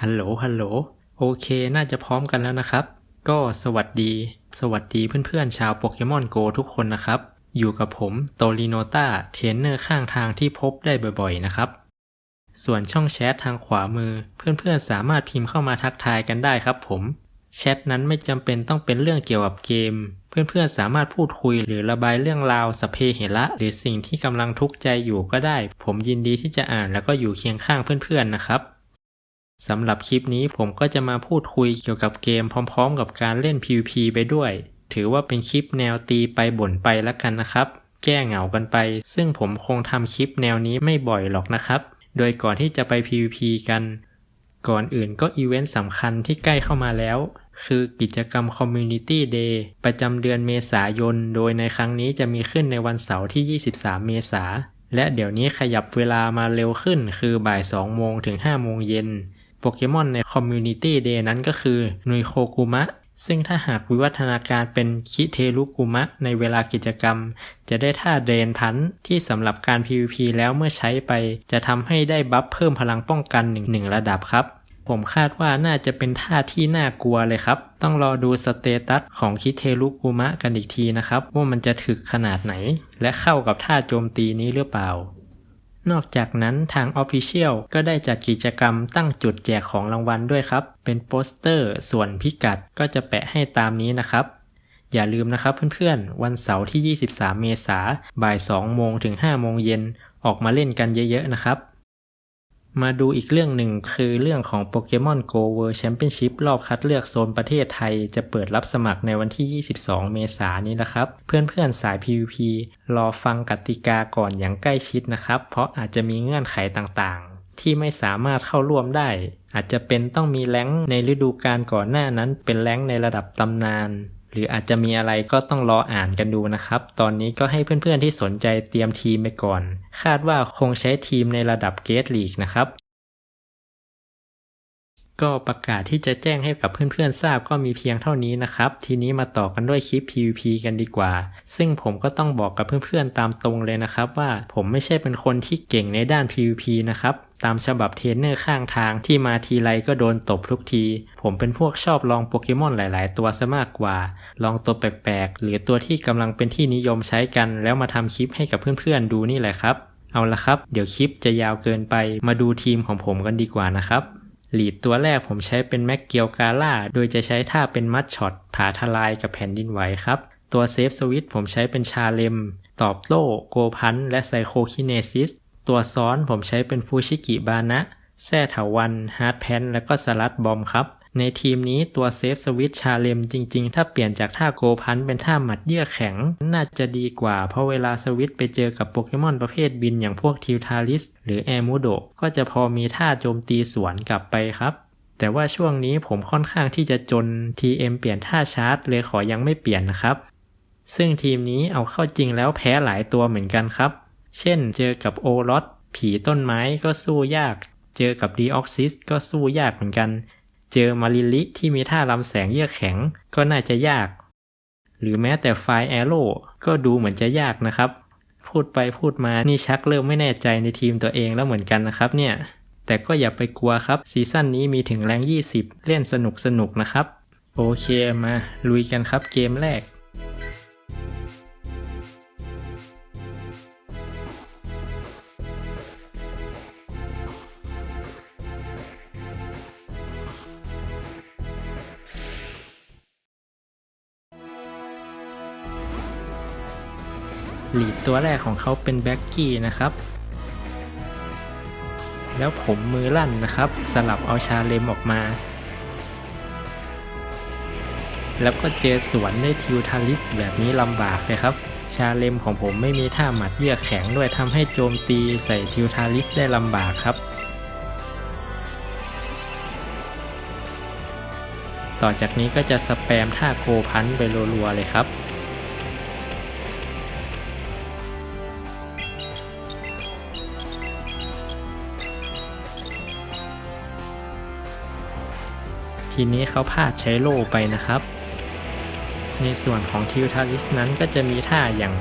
ฮัลโหล ฮัลโหล โอเค น่าจะพร้อมกันแล้วนะครับ ก็สวัสดี สวัสดีเพื่อนๆ ชาวโปเกมอนโกทุกคนนะครับ อยู่กับผมโตริโนตาเทรนเนอร์ข้างทางที่พบได้บ่อยๆ นะครับ ส่วนช่องแชททางขวามือ เพื่อนๆ สามารถพิมพ์เข้ามาทักทายกันได้ครับผม แชทนั้นไม่จำเป็นต้องเป็นเรื่องเกี่ยวกับเกม เพื่อนๆ สามารถพูดคุยหรือระบายเรื่องราวสเพเหระ หรือสิ่งที่กำลังทุกข์ใจอยู่ก็ได้ ผมยินดีที่จะอ่านแล้วก็อยู่เคียงข้างเพื่อนๆ นะครับ สำหรับคลิปนี้ผมก็จะมาพูดคุยเกี่ยวกับเกมพร้อมๆ กับการเล่น PVP ไปด้วย ถือว่าเป็นคลิปแนวตีไปบ่นไปแล้วกันนะครับ แก้เหงากันไป ซึ่งผมคงทำคลิปแนวนี้ไม่บ่อยหรอกนะครับ โดยก่อนที่จะไป PVP กัน ก่อนอื่นก็อีเวนต์สำคัญที่ใกล้เข้ามาแล้ว คือกิจกรรม Community Day ประจำเดือนเมษายน โดยในครั้งนี้จะมีขึ้นในวันเสาร์ที่ 23 เมษาและเดี๋ยวนี้ขยับเวลามาเร็วขึ้นคือบ่าย 2 โมงถึง 5 โมงเย็น โปเกมอนใน Community Day นั้นก็คือนุยโคกุมะ ซึ่งถ้าหากวิวัฒนาการเป็นคิเทรุกุมะในเวลากิจกรรม จะได้ท่าเดนพันธ์ที่สำหรับการ PVP แล้วเมื่อใช้ไป จะทำให้ได้บัฟเพิ่มพลังป้องกันหนึ่งหนึ่งระดับครับผมคาดว่าน่าจะเป็นท่าที่น่ากลัวเลยครับ ต้องรอดูสเตตัสของคิเทรุกุมะกันอีกทีนะครับ ว่ามันจะถึกขนาดไหน และเข้ากับท่าโจมตีนี้หรือเปล่า นอกจากนั้นทาง Official ก็ได้จัดกิจกรรมตั้งจุดแจกของรางวัลด้วยครับ เป็นโปสเตอร์ส่วนพิกัดก็จะแปะให้ตามนี้นะครับ อย่าลืมนะครับเพื่อนๆ วันเสาร์ที่ 23 เมษาบ่าย 2 โมงถึง 5 โมงเย็นออกมาเล่นกันเยอะๆนะครับ มาดูอีกเรื่องหนึ่งคือเรื่องของ Pokemon Go World Championship รอบคัดเลือกโซนประเทศไทย จะเปิดรับสมัครในวันที่ 22 เมษายนนี้นะครับ เพื่อนๆสาย PVP รอฟังกติกาก่อนอย่างใกล้ชิดนะครับ เพราะอาจจะมีเงื่อนไขต่างๆ ที่ไม่สามารถเข้าร่วมได้ อาจจะเป็นต้องมีแรงในฤดูกาลก่อนหน้านั้นเป็นแรงในระดับตำนาน หรืออาจจะมีอะไรก็ต้องรออ่านกันดูนะครับ ตอนนี้ก็ให้เพื่อนๆที่สนใจเตรียมทีมไปก่อน คาดว่าคงใช้ทีมในระดับเกตลีกนะครับ ก็ประกาศที่จะแจ้งให้กับเพื่อนๆทราบก็มีเพียงเท่านี้นะครับ ทีนี้มาต่อกันด้วยคลิป PVP กันดีกว่า ซึ่งผมก็ต้องบอกกับเพื่อนๆตามตรงเลยนะครับ ว่าผมไม่ใช่เป็นคนที่เก่งในด้าน PVP นะครับ ตามฉบับเทรนเนอร์ข้างทางที่มาทีไรก็โดนตบทุกที ผมเป็นพวกชอบลองโปเกมอนหลาย ๆ ตัวซะมากกว่า ลองตัวแปลก ๆ หรือตัวที่กำลังเป็นที่นิยมใช้กัน แล้วมาทำคลิปให้กับเพื่อน ๆ ดูนี่แหละครับ เอาละครับ เดี๋ยวคลิปจะยาวเกินไป มาดูทีมของผมกันดีกว่านะครับลีดตัวแรกผมใช้เป็นแม็กเกียวกาล่า โดยจะใช้ท่าเป็นมัดช็อตผาทลายกับแผ่นดินไหวครับ ตัวเซฟสวิตผมใช้เป็นชาเลม ตอบโต้โกพันและไซโคคิเนซิส ตัวซ้อนผมใช้เป็นฟูชิกิบานะ แซ่ถาวันฮาร์ดแพน และก็สลัดบอมครับ ในทีมนี้ตัวเซฟสวิตชาเลมจริงๆ ถ้าเปลี่ยนจากท่าโกพันเป็นท่าหมัดเยือแข็ง น่าจะดีกว่า เพราะเวลาสวิตไปเจอกับโปเกมอนประเภทบินอย่างพวกทิวทาริส หรือแอมูโดก็จะพอมีท่าโจมตีสวนกลับไปครับแต่ว่าช่วงนี้ผมค่อนข้างที่จะจน TM เปลี่ยนท่าชาร์จเลยขอยังไม่เปลี่ยนนะครับ ซึ่งทีมนี้เอาเข้าจริงแล้วแพ้หลายตัวเหมือนกันครับ เช่นเจอกับโอรสผีต้นไม้ก็สู้ยาก เจอกับดีออกซิสก็สู้ยากเหมือนกัน เจอมาริลิที่มีท่าลำแสงเยือกแข็งก็น่าจะยาก หรือแม้แต่ไฟแอโร่ก็ดูเหมือนจะยากนะครับ พูดไปพูดมานี่ชักเริ่มไม่แน่ใจในทีมตัวเองแล้วเหมือนกันนะครับเนี่ย แต่ก็อย่าไปกลัวครับซีซั่นนี้มีถึงแรง 20 เล่นสนุกสนุกๆนะครับ โอเคมาลุยกันครับเกมแรก หลีดตัวแรกของเขาเป็นแบ็กกี้นะครับ แล้วผมมือลั่นนะครับ สลับเอาชาเลมออกมา แล้วก็เจอสวนด้ทิวทาริสแบบนี้ลำบากเลยครับ ชาเลมของผมไม่มีท่าหมัดเยือกแข็งด้วยทำให้โจมตีใส่ทิวทาริสได้ลำบากครับต่อจากนี้ก็จะสแปมท่าโกพันไปรัวๆเลยครับ ทีนี้เขาพลาดใช้โล่ไปนะครับ ในส่วนของทิวทาริสนั้นก็จะมีท่าอย่าง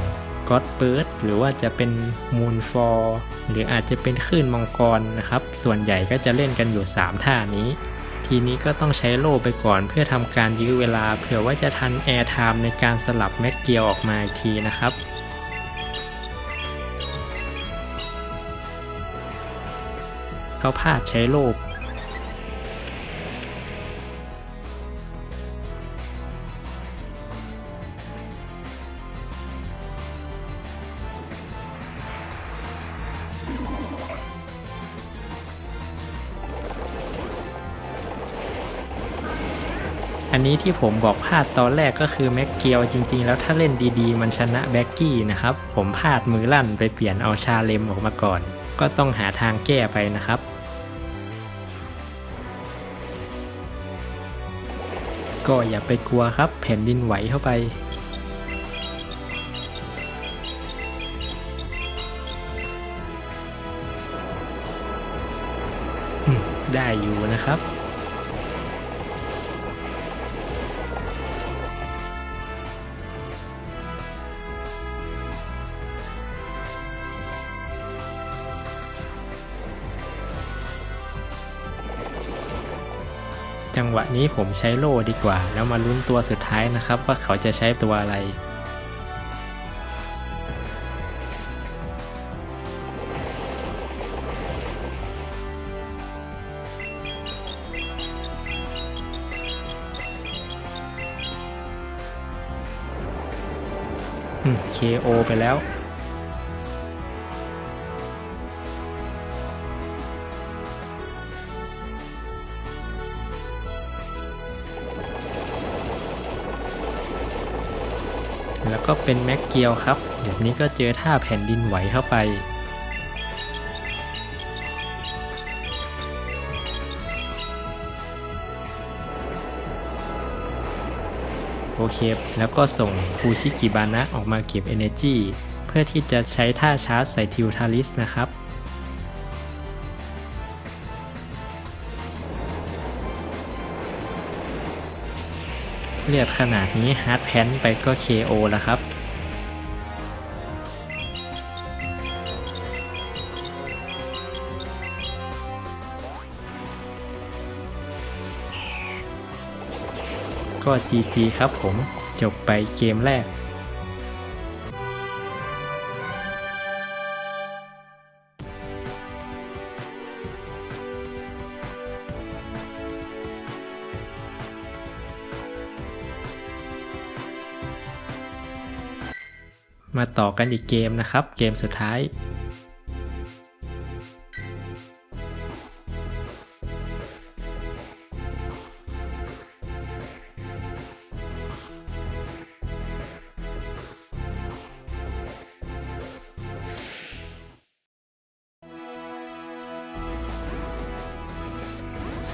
ก็อตเบิร์ดหรือว่าจะเป็นมูนฟอร์หรืออาจจะเป็นคลื่นมังกรนะครับ ส่วนใหญ่ก็จะเล่นกันอยู่ 3 ท่านี้ ทีนี้ก็ต้องใช้โล่ไปก่อนเพื่อทำการยื้อเวลา เผื่อว่าจะทันแอร์ไทม์ในการสลับแม็กเกียวออกมาอีกทีนะครับเขาพลาดใช้โล นนี้ที่ผมบอกพลาดตอนแรกก็คือแม็กเกียวจริง ๆ แล้วถ้าเล่นดีๆ มันชนะแบ็กกี้นะครับ ผมพลาดมือลั่นไปเปลี่ยนเอาชาเลมออกมาก่อน ก็ต้องหาทางแก้ไปนะครับก็อย่าไปกลัวครับแผ่นดินไหวเข้าไป ได้อยู่นะครับ จังหวะนี้ผมใช้โล่ดีกว่า แล้วมาลุ้นตัวสุดท้ายนะครับ ว่าเขาจะใช้ตัวอะไรอืม KO ไปแล้ว ก็เป็นแม็กเกียวครับ แบบนี้ก็เจอท่าแผ่นดินไหวเข้าไป โอเค แล้วก็ส่งฟูชิกิบานะออกมาเก็บ Energy เพื่อที่จะใช้ท่าชาร์จใส่ทิวทาริสนะครับ เลือดขนาดนี้ฮาร์ดแพนไปก็ KO แล้วครับ ก็ GG ครับผมจบไปเกมแรก มาต่อกันอีกเกมนะครับ เกมสุดท้าย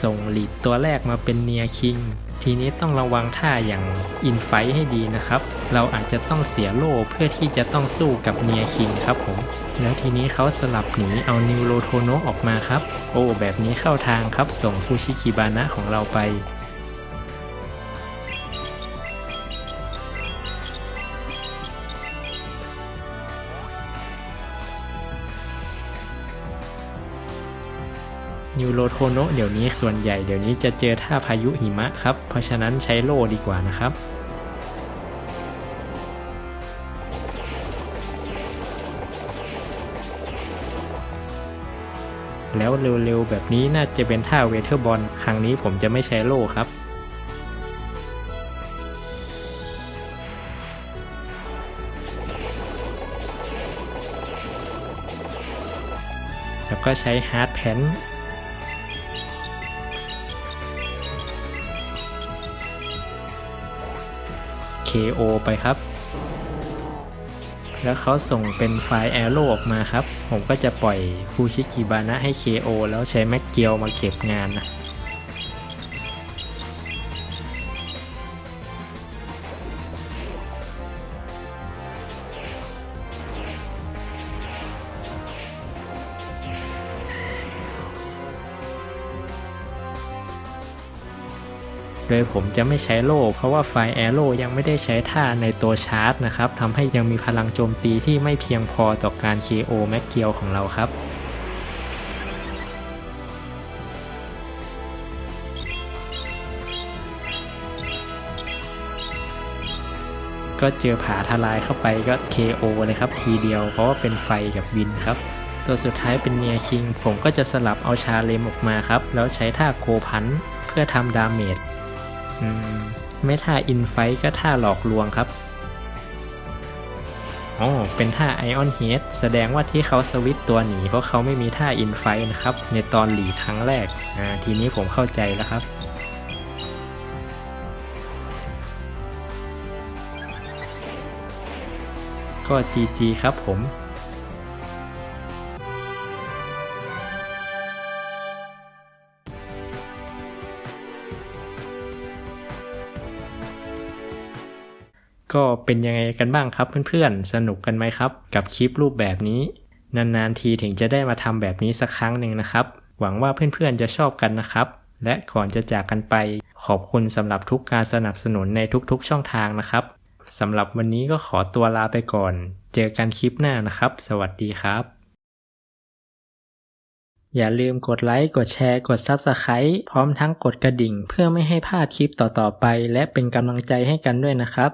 ส่งลีดตัวแรกมาเป็นเนียคิง ทีนี้ต้องระวังท่าอย่างอินไฟให้ดีนะครับ เราอาจจะต้องเสียโล่เพื่อที่จะต้องสู้กับเนียคิงครับผม แล้วทีนี้เขาสลับหนีเอานิวโรโทโนออกมาครับ โอ้แบบนี้เข้าทางครับส่งฟูชิคิบานะของเราไป นิวโรโทโนเดี๋ยวนี้ส่วนใหญ่เดี๋ยวนี้จะเจอท่าพายุหิมะครับ เพราะฉะนั้นใช้โล่ดีกว่านะครับแล้วเร็วๆ แบบนี้น่าจะเป็นท่าเวเทอร์บอล ครั้งนี้ผมจะไม่ใช้โล่ครับ แล้วก็ใช้ฮาร์ดแพน KO ไปครับ แล้วเขาส่งเป็นไฟล์แอโร่ออกมาครับ ผมก็จะปล่อยฟูชิกิบานะให้ KO แล้วใช้แม็กเกียวมาเก็บงานนะ โดยผมจะไม่ใช้โล่เพราะว่าไฟแอโร่ยังไม่ได้ใช้ท่าในตัวชาร์จนะครับทำให้ยังมีพลังโจมตีที่ไม่เพียงพอต่อการ KO แม็กเกียวของเราครับก็เจอผาทลายเข้าไปก็ KO เลยครับทีเดียวเพราะว่าเป็นไฟกับวินครับ ตัวสุดท้ายเป็นเนียคิง ผมก็จะสลับเอาชาเลมออกมาครับ แล้วใช้ท่าโกพันเพื่อทำดาเมจ ไม่ท่าอินไฟก็ท่าหลอกลวงครับอ๋อเป็นท่าไอออนเฮดแสดงว่าที่เขาสวิตตัวหนีเพราะเขาไม่มีท่าอินไฟนะครับ ในตอนหลีครั้งแรก อ่า ทีนี้ผมเข้าใจแล้วครับก็ GG ครับผม ก็เป็นยังไงกันบ้างครับเพื่อนๆ สนุกกันไหมครับ กับคลิปรูปแบบนี้ นานๆทีถึงจะได้มาทำแบบนี้สักครั้งหนึ่งนะครับ หวังว่าเพื่อนๆจะชอบกันนะครับ และก่อนจะจากกันไป ขอบคุณสำหรับทุกการสนับสนุนในทุกๆช่องทางนะครับสำหรับวันนี้ก็ขอตัวลาไปก่อน เจอกันคลิปหน้านะครับ สวัสดีครับ อย่าลืมกดไลค์ กดแชร์ กด Subscribe พร้อมทั้งกดกระดิ่ง เพื่อไม่ให้พลาดคลิปต่อๆไป และเป็นกำลังใจให้กันด้วยนะครับ